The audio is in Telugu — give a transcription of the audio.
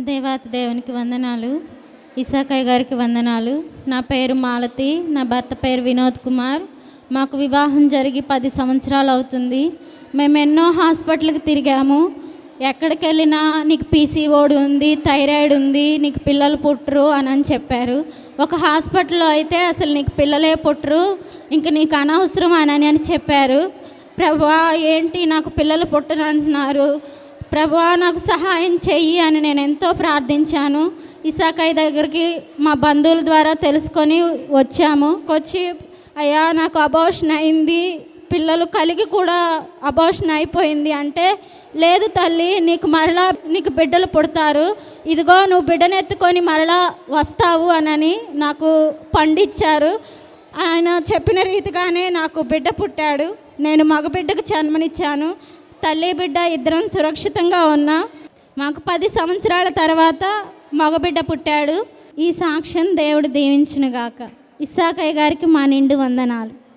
దేవాతి దేవునికి వందనాలు. ఇసాకయ్య గారికి వందనాలు. నా పేరు మాలతి నా భర్త పేరు వినోద్ కుమార్. మాకు వివాహం జరిగి పది సంవత్సరాలు అవుతుంది. మేము ఎన్నో హాస్పిటల్కి తిరిగాము. ఎక్కడికి వెళ్ళినా నీకు పీసీఓడి ఉంది థైరాయిడ్ ఉంది నీకు పిల్లలు పుట్టరు అని అని చెప్పారు. ఒక హాస్పిటల్లో అయితే అసలు నీకు పిల్లలే పుట్టరు ఇంక నీకు అనవసరం అని అని చెప్పారు. ప్రభా ఏంటి నాకు పిల్లలు పుట్టరు అంటున్నారు ప్రభా నాకు సహాయం చెయ్యి అని నేను ఎంతో ప్రార్థించాను. ఇసాకయ్య దగ్గరికి మా బంధువుల ద్వారా తెలుసుకొని వచ్చాము. వచ్చి అయ్యా నాకు అబోషన్ అయింది. పిల్లలు కలిగి కూడా అబోషన్ అయిపోయింది అంటే లేదు తల్లి నీకు మరలా నీకు బిడ్డలు పుడతారు. ఇదిగో నువ్వు బిడ్డనెత్తుకొని మరలా వస్తావు అనని నాకు పండిచ్చారు. ఆయన చెప్పిన రీతిగానే నాకు బిడ్డ పుట్టాడు. నేను మగబిడ్డకు జన్మనిచ్చాను. తల్లి బిడ్డ ఇద్దరం సురక్షితంగా ఉన్నా మాకు పది సంవత్సరాల తర్వాత మగబిడ్డ పుట్టాడు. ఈ సాక్ష్యం దేవుడు దీవించునుగాక. ఇస్సాకయ్య గారికి మా నిండు వందనాలు.